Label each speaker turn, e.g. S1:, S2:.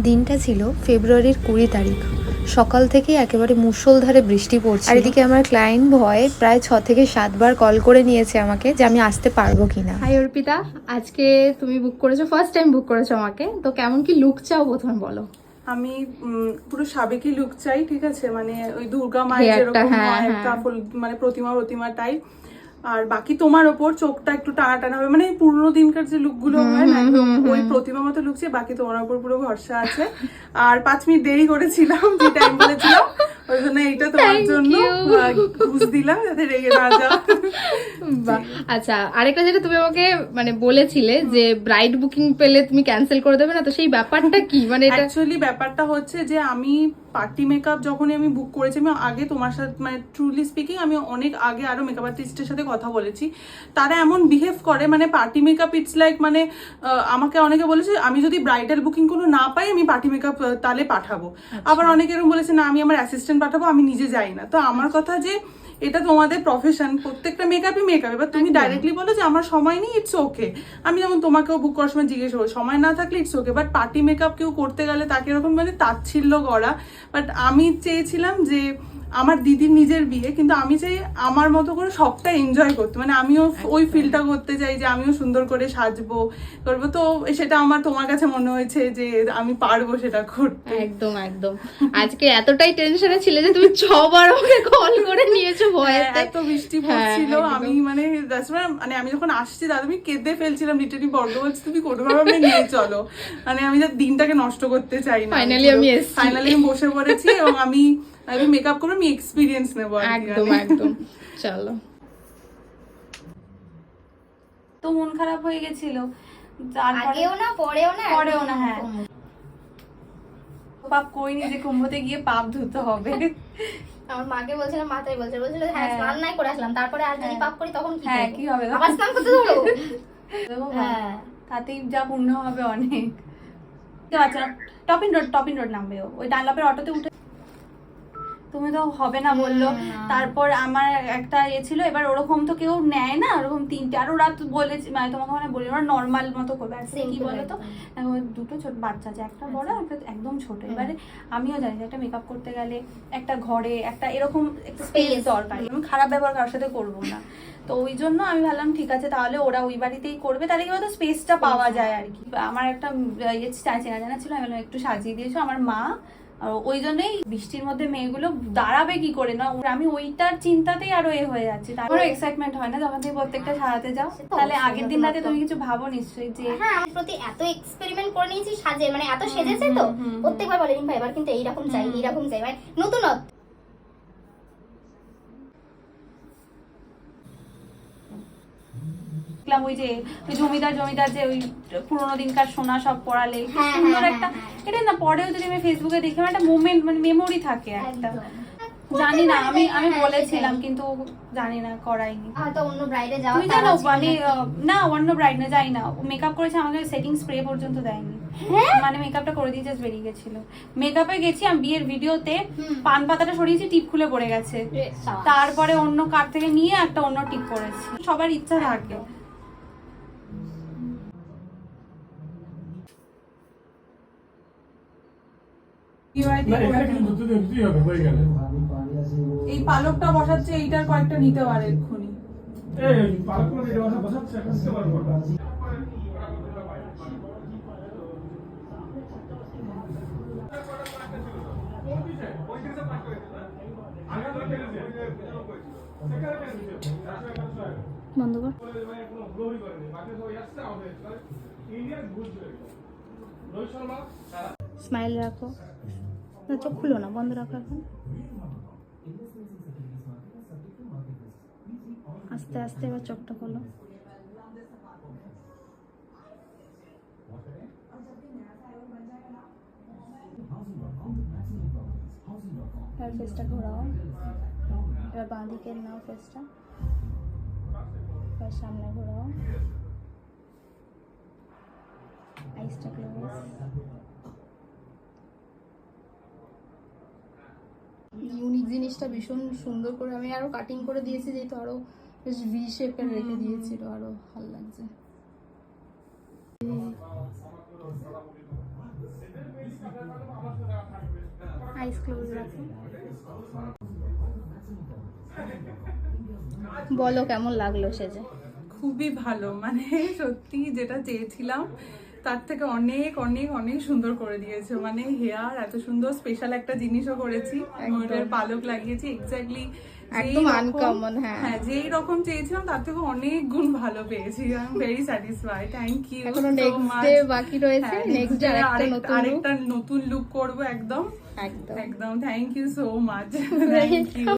S1: দিনটা ছিল ফেব্রুয়ারির কুড়ি তারিখ। সকাল থেকে একেবারে মুষলধারে বৃষ্টি পড়ছে আর এদিকে আমার ক্লায়েন্ট ভয় প্রায় ছ থেকে সাতবার কল করে নিয়েছে আমাকে যে আমি আসতে পারব কিনা।
S2: হাই অর্পিতা। আজকে তুমি বুক করেছ ফার্স্ট টাইম বুক করেছ আমাকে। তো কেমন কি লুক চাও প্রথমে বলো।
S3: আমি পুরো সাবেকি লুক চাই ঠিক আছে? মানে ওই দুর্গা মায়ের যেরকম
S2: হ্যাঁ,
S3: হয়
S2: হ্যাঁ।
S3: একটা ফুল মানে প্রতিমা প্রতিমা টাইপ আর বাকি তোমার ওপর চোখটা একটু টানা টানা হবে। মানে পুরোনো দিনকার যে লুকগুলো হয় না ওই প্রতিমা মতো লুকছে বাকি তোমার ওপর পুরো ভরসা আছে। আর পাঁচ মিনিট দেরি করেছিলাম যে টাইম বলেছিলাম ওই জন্য এইটা তোমার জন্য ঘুষ দিলাম যাতে রেগে না যাও।
S2: আচ্ছা আরেকটা যেটা তুমি আমাকে মানে বলেছিলে যে ব্রাইড বুকিং পেলে তুমি ক্যান্সেল করে দেবে না তো সেই ব্যাপারটা কি? মানে এটা
S3: অ্যাকচুয়ালি ব্যাপারটা হচ্ছে যে আমি পার্টি মেকআপ যখনই আমি বুক করেছি আমি আগে তোমার সাথে মানে ট্রুলি স্পিকিং আমি অনেক আগে আরও মেকআপ আর্টিস্টের সাথে কথা বলেছি। তারা এমন বিহেভ করে মানে পার্টি মেকআপ ইটস লাইক মানে আমাকে অনেকে বলেছে আমি যদি ব্রাইডাল বুকিং কোনো না পাই আমি পার্টি মেকআপ তাহলে পাঠাবো। আবার অনেকে এরকম বলেছে না আমি আমার অ্যাসিস্ট্যান্ট পাঠাবো আমি নিজে যাই না। তো আমার কথা যে এটা তোমাদের প্রফেশন প্রত্যেকটা মেকআপই মেকআপ এবার তুমি ডাইরেক্টলি বলো যে আমার সময় নেই ইটস ওকে আমি যেমন তোমাকেও বুক করার সময় জিজ্ঞেস করব সময় না থাকলে it's okay but party makeup কেউ করতে গেলে তাকে এরকম মানে তাচ্ছিল্য করা। বাট আমি চেয়েছিলাম যে আমার দিদির নিজের বিয়ে কিন্তু আমি চাই আমার মতো করে সবটা এনজয় করতে মানে আমিও ওই ফিলটা করতে চাই যে আমিও সুন্দর করে সাজবো করব। তো সেটা আমার তোমার কাছে মনে হয়েছে যে আমি পারব সেটা করতে।
S2: একদম একদম। আজকে এতটাই টেনশনে ছিলে যে তুমি ছবার আমাকে কল করে নিয়েছো
S3: হ্যাঁ, এত বৃষ্টি
S2: হ্যাঁ,
S3: পড়ছিল। আমি মানে মানে আমি যখন আসছি দাদা আমি কেঁদে ফেলছিলাম লিটারি বর্গ বলছি তুমি কোনোভাবে নিয়ে চলো। মানে আমি যা দিনটাকে নষ্ট করতে চাই না।
S2: Finally আমি
S3: ফাইনালি আমি বসে পড়েছি এবং আমি আমি মেকআপ করে আমি এক্সপিরিয়েন্স নেব
S2: একদম। একদম। চলো।
S4: তো মন খারাপ হয়ে গেছিল। তারপরে
S5: আগেও না পরেও না
S4: পরেও না, হ্যাঁ। পাপ করিনি যে কুম্ভতে গিয়ে পাপ ধুতে হবে।
S5: আমার মাকে বলছিলাম মাথায় বলছে বলছিল হ্যাঁ
S4: হ্যাঁ।
S5: স্নান নাই করে আসলাম তারপরে আর যদি পাপ করি তখন কি
S4: হ্যাঁ, কি হবে?
S5: আবার স্নান করতে দেবো হ্যাঁ।
S4: তাতেই যা পুণ্য হবে অনেক। তো আচ্ছা টপিন রোড টপিন রোড নামবে ও। ওই ডানলপের অটোতে উঠে তুমি তো হবে না বলল। তারপর আমার একটা এ ছিল এবার ওরকম তো কেউ নেয় না ওরকম তিনটে। আর ওরা তো বলেছে মানে তোমাকে মানে বলি ওরা নর্মাল মতো করবে। আর কি বলো তো দুটো ছোট বাচ্চা আছে একটা বড় একটা একদম ছোট। এবারে আমিও জানি যে একটা মেকআপ করতে গেলে একটা ঘরে একটা এরকম একটা স্পেস দরকার। আমি খারাপ ব্যবহার কারোর সাথে করব না। তো ওই জন্য আমি ভাবলাম ঠিক আছে তাহলে ওরা ওই বাড়িতেই করবে। তাহলে কি বলতো? স্পেসটা পাওয়া যায় আর কি। আমার একটা ইয়ে চেনা জানা ছিল আমি একটু সাজিয়ে দিয়েছ আমার মা ওই জন্যই বৃষ্টির মধ্যে মেয়েগুলো দাঁড়াবে কি করে? না আমি ওইটার চিন্তাতেই আরও এ হয়ে যাচ্ছে। তারপরে এক্সাইটমেন্ট হয় না যখন তুমি প্রত্যেকটা সারাতে যাও। তাহলে আগের দিন রাতে তুমি কিছু ভাবো নিশ্চয়ই যে
S5: হ্যাঁ প্রতি এত এক্সপেরিমেন্ট করে নিয়েছি সাজে মানে এত সেজেছে তো। প্রত্যেকবার বলে ভাই এবার কিন্তু এইরকম চাই। এইরকম চাই। মানে নতুনত্ব।
S4: দেখলাম ওই যে জমিদার জমিদার যে ওই পুরোনো দিনকার সোনা সব পড়ালে
S5: হ্যাঁ,
S4: সুন্দর
S5: হ্যাঁ,
S4: একটা
S5: হ্যাঁ,
S4: এটা না পরেও যদি আমি ফেসবুকে দেখি আমার একটা মোমেন্ট মানে মেমোরি থাকে একটা। জানি না আমি আমি বলেছিলাম কিন্তু জানি না করাইনি।
S5: হয়তো অন্য ব্রাইডে যাওয়া
S4: তুমি জানো মানে আহ, না অন্য ব্রাইড না যাই না। মেকআপ করেছে আমাকে সেটিং স্প্রে পর্যন্ত দেয়নি।
S5: হ্যাঁ?
S4: মানে মেকআপটা করে দিয়ে জাস্ট বেরিয়ে গেছিল। মেকআপে গেছি আমি বিয়ের ভিডিওতে পান পাতাটা সরিয়েছি টিপ খুলে পড়ে গেছে। তারপরে অন্য কার থেকে নিয়ে একটা অন্য টিপ করেছি সবার ইচ্ছা থাকে।
S3: এই পালকটা বসাচ্ছে এইটার কয়েকটা নিতে পারে এক্ষুনি।
S6: এই
S2: বন্ধ কর। স্মাইল রাখো। না, চোখ খুলো না, বন্ধ রাখো এখন। আস্তে আস্তে এবার চোখটা খোলো। এবার ফেসটা ঘোরাও। এবার বাঁ দিকে নাও ফেসটা এবার সামনে ঘোরাও। আইসটা ক্লোজ ইউনিক জিনিসটা ভীষণ সুন্দর করে আমি আরও কাটিং করে দিয়েছি যেহেতু আরও বেশ ভি শেপের রেখে দিয়েছিল আরও ভালো লাগছে। আইস ক্লোজ রাখো। বলো কেমন লাগল সেজে?
S3: খুবই ভালো মানে সত্যি যেটা চেয়েছিলাম তার থেকে অনেক অনেক অনেক সুন্দর করে দিয়েছে। মানে হেয়ার এত সুন্দর স্পেশাল একটা জিনিসও করেছি ময়ূরের পালক লাগিয়েছি এক্স্যাক্টলি
S2: একদম হ্যাঁ।
S3: হ্যাঁ যেই রকম চেয়েছিলাম তার থেকে অনেক গুণ ভালো পেয়েছি। I am very satisfied thank you
S2: এখনও next day বাকি রয়েছে। Next day আরেকটা নতুন
S3: আরেকটা নতুন লুক করব একদম।
S2: একদম।
S3: একদম thank you so much thank you